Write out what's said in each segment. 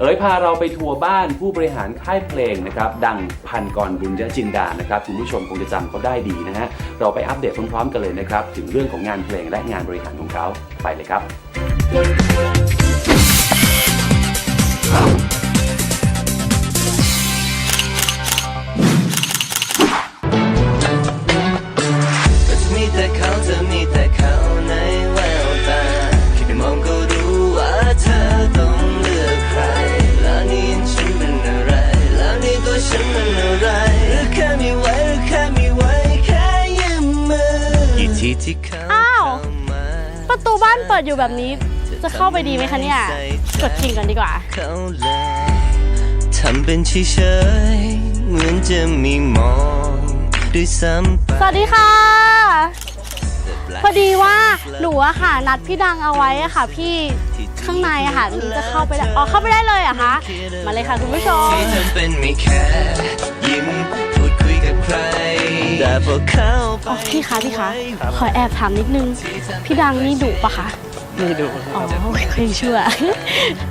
เอ๋ยพาเราไปทัวร์บ้านผู้บริหารค่ายเพลงนะครับดังพันกรบุญยจินดานะครับคุณผู้ชมคงจะจำเขาได้ดีนะฮะเราไปอัปเดตพร้อมๆกันเลยนะครับถึงเรื่องของงานเพลงและงานบริหารของเขาไปเลยครับ อ้าวเข้ามาประตูบ้านเปิดอยู่แบบนี้ จะเข้าไปดีไหมคะเนี่ยกดกิ่งก่อนดีกว่าเขาเลยทำเป็นเฉยๆเหมือนจะมีมองด้วยซ้ำไปสวัสดีค่ะ พอดีว่าหนูอะค่ะ นัดพี่ดังเอาไว้อะค่ะ พี่ข้างในอะค่ะหนูจะเข้าไปได้อ๋อเข้าไปได้เลยเหรอะคะมาเลยค่ะคุณผู้ชม แต่พอเข้าไปอ๋อพี่คะพี่คะขอแอบถามนิดนึง พี่ดังนี่ดุปะคะไม่ดูอ๋อไม่ค่อยเชื่อ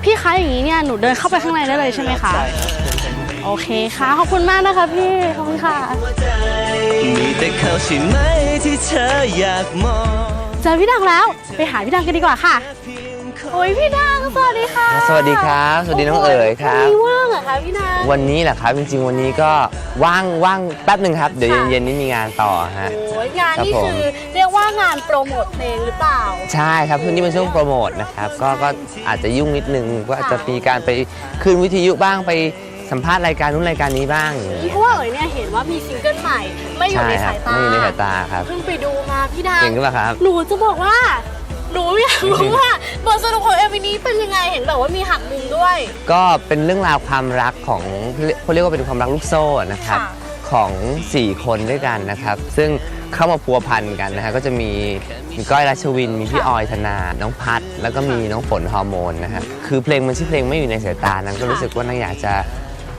พี่คะอย่างนี้เนี่ยหนูเดินเข้าไปข้างในได้เลยใช่ไหมคะโอเคค่ะขอบคุณมากนะคะพี่ขอบคุณค่ะมีแต่เขาใช่ไหมที่เธออยากมองเจอพี่ดังแล้วไปหาพี่ดังกันดีกว่าค่ะโอ้ยพี่ดังสวัสดีค่ะ สวัสดีครับ สวัสดีน้องเอ๋ยครับ วันนี้ว่าง เหรอคะพี่ดังวันนี้แหละครับจริงๆ วันนี้ก็ว่างว่างแป๊บหนึ่งครับ เดี๋ยวค่ะเย็นๆนี้มีงานต่อฮะ โอ้ยงานนี่ครับผม คือเรียกว่างานโปรโมทเพลงหรือเปล่า ใช่ครับช่วงนี้เป็นช่วงโปรโมทนะครับก็ก็อาจจะยุ่งนิดนึงก็อาจจะค่ะมีการไปคืนวิทยุบ้างไปสัมภาษณ์รายการนู้นรายการนี้บ้างอย่างเงี้ยเพราะว่าเอ๋ยเนี่ยเห็นว่ามีซิงเกิลใหม่ ไม่อยู่ใช่ในครัสาบยตาไม่อยู่ในสายตาครับเพิ่งไปดูมาพี่ดังเก่งหรือเปล่าครับ หนูจะบอกว่า หนูอยากรู้ว่าบทสรุปของเอ็มวีนี้เป็นยังไงเห็นแบบว่ามีหักมุมด้วย ก็เป็นเรื่องราวความรักของเขาเรียกว่าเป็นความรักลูกโซ่นะครับ ค่ะ ของ 4 คนด้วยกันนะครับ ซึ่งเข้ามาพัวพันกันนะฮะก็จะมีมีก้อยรัชวิน มีพี่ออยธนา น้องพัด แล้วก็มีน้องฝนฮอร์โมนนะฮะคือเพลงมันชื่อเพลงไม่อยู่ในสายตานั้นก็รู้สึกว่านางอยากจะ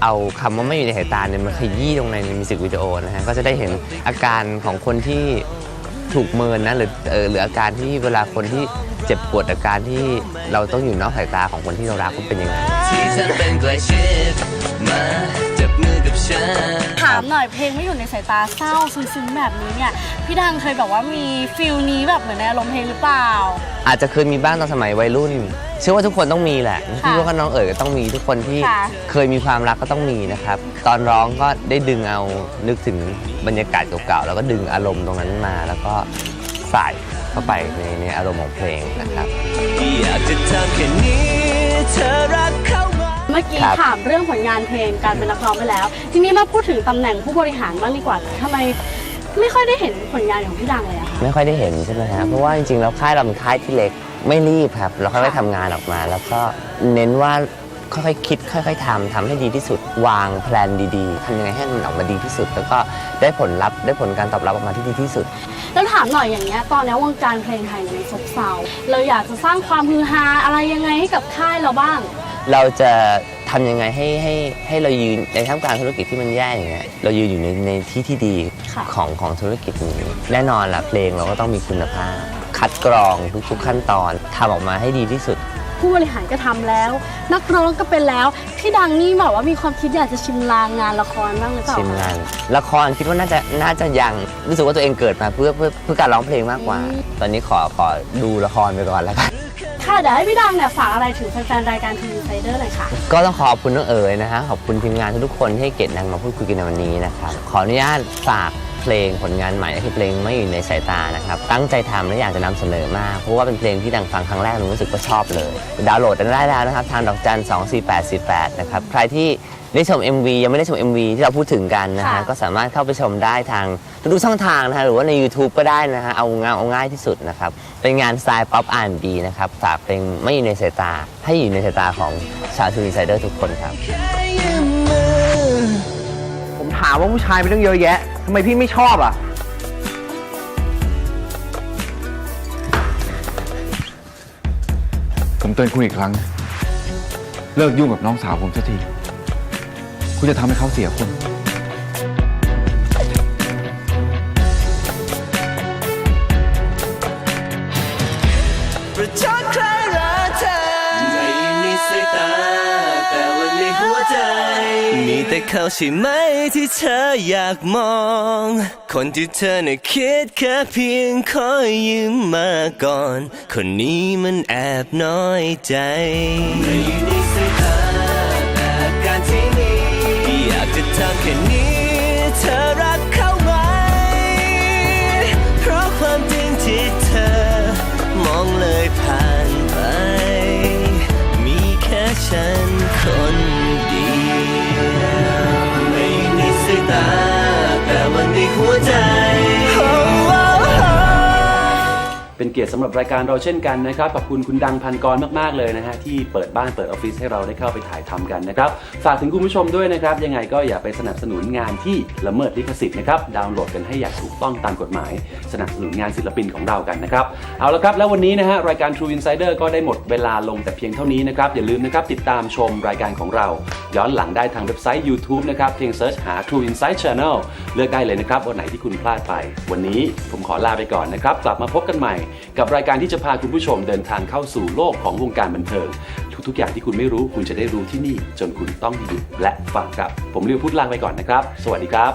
เอาคำว่าไม่อยู่ในสายตาเนี่ยมาขยี้ลงในมิวสิกวิดีโอนะฮะก็จะได้เห็นอาการของคนที่ ถูกเมินนะหรือเออหรืออาการที่เวลาคนที่ เจ็บปวดอาการที่เราต้องอยู่นอกสายตาของคนที่เรารักมันเป็นยังไง ที่ทำเป็นใกล้ชิดมาจับมือกับฉัน ถามหน่อยเพลงไม่อยู่ในสายตาเศร้าซึ้งๆแบบนี้เนี่ยพี่ดังเคยแบบว่ามีฟิลนี้แบบเหมือนในอารมณ์เพลงหรือเปล่า อาจจะเคยมีบ้างตอนสมัยวัยรุ่น เชื่อว่าทุกคนต้องมีแหละค่ะพี่ว่าก็น้องเอ๋ยก็ต้องมีทุกคนที่ค่ะ เคยมีความรักก็ต้องมีนะครับ ตอนร้องก็ได้ดึงเอานึกถึงบรรยากาศเก่าๆแล้วก็ดึงอารมณ์ตรงนั้นมา แล้วก็ ใส่เข้าไปในในอารมณ์ของเพลงนะครับอยากจะทำแค่นี้เธอรักเข้ามาเมื่อกี้ครับถามเรื่องผลงานเพลงการเป็นนักร้องไปแล้ว ทีนี้มาพูดถึงตำแหน่งผู้บริหารบ้างดีกว่าทำไมไม่ค่อยได้เห็นผลงานของพี่ดังเลยอะคะไม่ค่อยได้เห็นใช่ไหมฮะเพราะว่าจริงๆแล้วค่ายเราเป็นค่ายที่เล็กไม่รีบครับเราค่อยๆค่ะทำงานออกมา แล้วก็เน้นว่าค่อยๆคิด ค่อยๆทำทำให้ดีที่สุด วางแพลนดีๆทำยังไงให้มันออกมาดีที่สุด แล้วก็ได้ผลลัพธ์ได้ผลการตอบรับออกมาที่ดีที่สุด แล้วถามหน่อยอย่างเงี้ยตอนนี้วงการเพลงไทยมันซบเซาเราอยากจะสร้างความฮือฮาอะไรยังไงให้กับค่ายเราบ้าง เราจะทำยังไงให้ให้ให้เรายืนในท่ามกลางธุรกิจที่มันแย่อย่างเงี้ยเรายืนอยู่ในในที่ที่ดีค่ะ ของของธุรกิจนี้แน่นอนละเพลงเราก็ต้องมีคุณภาพ คัดกรองทุกๆขั้นตอนทำออกมาให้ดีที่สุด ผู้บริหารก็ทำแล้ว นักร้องก็เป็นแล้วพี่ดังนี่แบบว่ามีความคิดอยากจะชิมลางงานละครบ้างหรือเปล่าชิมงานละครคิดว่าน่าจะน่าจะยัง รู้สึกว่าตัวเองเกิดมาเพื่อเพื่อเพื่อการร้องเพลงมากกว่า ตอนนี้ขอขอดูละครไปก่อนแล้วกัน ค่ะเดี๋ยวให้พี่ดังเนี่ยฝากอะไรถึงแฟนๆรายการทีวีไซเดอร์หน่อยค่ะ ก็ต้องขอบคุณน้องเอ๋ยนะฮะขอบคุณทีมงานทุกๆคนที่ให้เกียรตินางมาพูดคุยกันในวันนี้นะครับขออนุญาตฝากเพลงผลงานใหม่ก็คือเพลงไม่อยู่ในสายตานะครับตั้งใจทำและอยากจะนำเสนอมากเพราะว่าเป็นเพลงที่ดังฟังครั้งแรกรู้สึกว่าชอบเลย ดาวน์โหลดกันได้แล้วนะครับทางดอกจัน 24848นะครับใครที่ ได้ชม MV ยังไม่ได้ชม MV ที่เราพูดถึงกันนะฮะค่ะ ก็สามารถเข้าไปชมได้ทางทุกๆช่องทางนะฮะหรือว่าใน YouTube ก็ได้นะฮะเอางานเอาง่ายที่สุดนะครับ เป็นงานสไตล์ป๊อปอาร์บีนะครับฝากเพลงไม่อยู่ในสายตา ให้อยู่ในสายตาของชาวทูนิไซเดอร์ทุกคนครับแค่ยืมมือผมถามว่าผู้ชายมีตั้งเยอะแยะทำไมพี่ไม่ชอบอะ ผมเตือนคุณอีกครั้ง เลิกยุ่งกับน้องสาวผมสักที คุณจะทำให้เขาเสียคน ประชดใครรักเธอใจในสายตา แต่ใจ มีแต่เขาใช่ไหมที่เธออยากมอง คนที่เธอน่ะคิดแค่เพียงขอยืมมาก่อน คนนี้มันแอบน้อยใจไม่อยู่ในสายตา เป็นเกียรติสำหรับรายการเราเช่นกันนะครับ ขอบคุณคุณดังพันกรมากๆเลยนะฮะที่เปิดบ้านเปิดออฟฟิศให้เราได้เข้าไปถ่ายทำกันนะครับ ฝากถึงคุณผู้ชมด้วยนะครับ ยังไงก็อย่าไปสนับสนุนงานที่ละเมิดลิขสิทธิ์นะครับ ดาวน์โหลดกันให้อย่างถูกต้องตามกฎหมาย สนับสนุนงานศิลปินของเรากันนะครับ เอาละครับ แล้ววันนี้นะฮะรายการ True Insider ก็ได้หมดเวลาลงแต่เพียงเท่านี้นะครับ อย่าลืมนะครับติดตามชมรายการของเรา ย้อนหลังได้ทางเว็บไซต์ YouTube นะครับ เพียงเซิร์ชหา True Insight Channel เลือกได้เลยนะครับวันไหนที่คุณพลาดไป วันนี้ผมขอลาไปก่อนนะครับ กลับมาพบกันใหม่กับรายการที่จะพาคุณผู้ชมเดินทางเข้าสู่โลกของวงการบันเทิง ทุกๆอย่างที่คุณไม่รู้คุณจะได้รู้ที่นี่ จนคุณต้องหยุดและฟังครับ ผมเรียวพูดลางไปก่อนนะครับ สวัสดีครับ